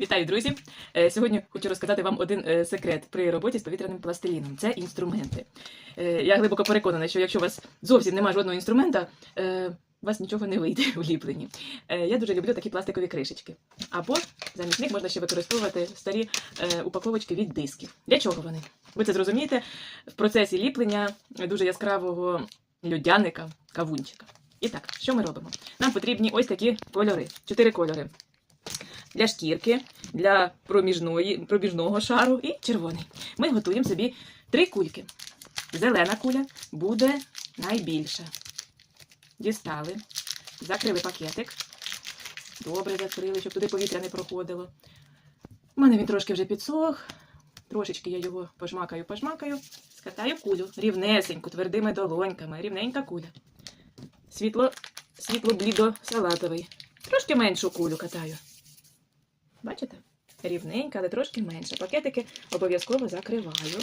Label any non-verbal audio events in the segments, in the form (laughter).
Вітаю, друзі! Е, Сьогодні хочу розказати вам один е, секрет при роботі з повітряним пластиліном. Це інструменти. Е, Я глибоко переконана, що якщо у вас зовсім немає жодного інструмента, у вас нічого не вийде (laughs) у ліпленні. Я дуже люблю такі пластикові кришечки. Або замість них можна ще використовувати старі упаковочки від дисків. Для чого вони? Ви це зрозумієте в процесі ліплення дуже яскравого людяника, кавунчика. І так, що ми робимо? Нам потрібні ось такі кольори, чотири кольори для шкірки, для проміжної, проміжного шару і червоний. Ми готуємо собі три кульки. Зелена куля буде найбільша. Дістали, закрили пакетик. Добре закрили, щоб туди повітря не проходило. У мене він трошки вже підсох. Трошечки я його пожмакаю, пожмакаю, скатаю кулю рівнесеньку, твердими долоньками, рівненька куля. Світло, світло блідо салатовий. Трошки меншу кулю катаю. Бачите? Рівненька, але трошки менше. Пакетики обов'язково закриваю.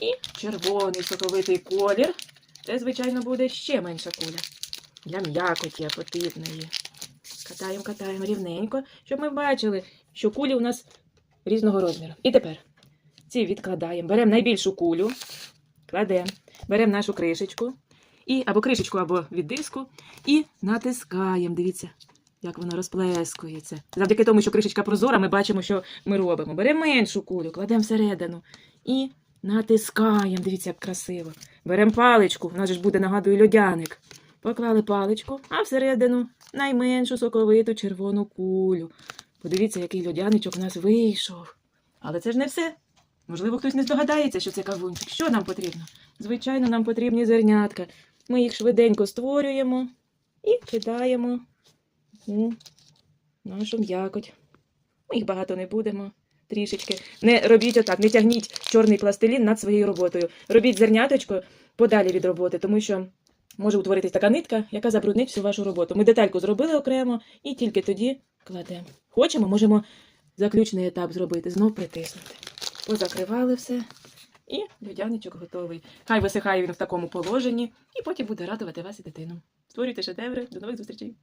І червоний соковитий колір. Це, звичайно, буде ще менша куля. Для м'якоті апетитної. Катаємо, катаємо рівненько, щоб ми бачили, що кулі у нас різного розміру. І тепер ці відкладаємо. Беремо найбільшу кулю, кладемо, беремо нашу кришечку, і, або кришечку, або від диску, і натискаємо. Дивіться, як вона розплескується. Завдяки тому, що кришечка прозора, ми бачимо, що ми робимо. Беремо меншу кулю, кладемо всередину і натискаємо. Дивіться, як красиво. Беремо паличку, у нас ж буде, нагадую, льодяник. Поклали паличку, а всередину найменшу соковиту червону кулю. Подивіться, який льодяничок у нас вийшов. Але це ж не все. Можливо, хтось не здогадається, що це кавунчик. Що нам потрібно? Звичайно, нам потрібні зернятка. Ми їх швиденько створюємо і кидаємо нашу м'якоть. Ми їх багато не будемо. Трішечки. Не робіть отак, не тягніть чорний пластилін над своєю роботою. Робіть зерняточко подалі від роботи, тому що може утворитись така нитка, яка забруднить всю вашу роботу. Ми детальку зробили окремо і тільки тоді кладемо. Хочемо, можемо заключний етап зробити, знов притиснути. Позакривали все. І людяничок готовий. Хай висихає він в такому положенні, і потім буде радувати вас і дитину. Створюйте шедеври. До нових зустрічей!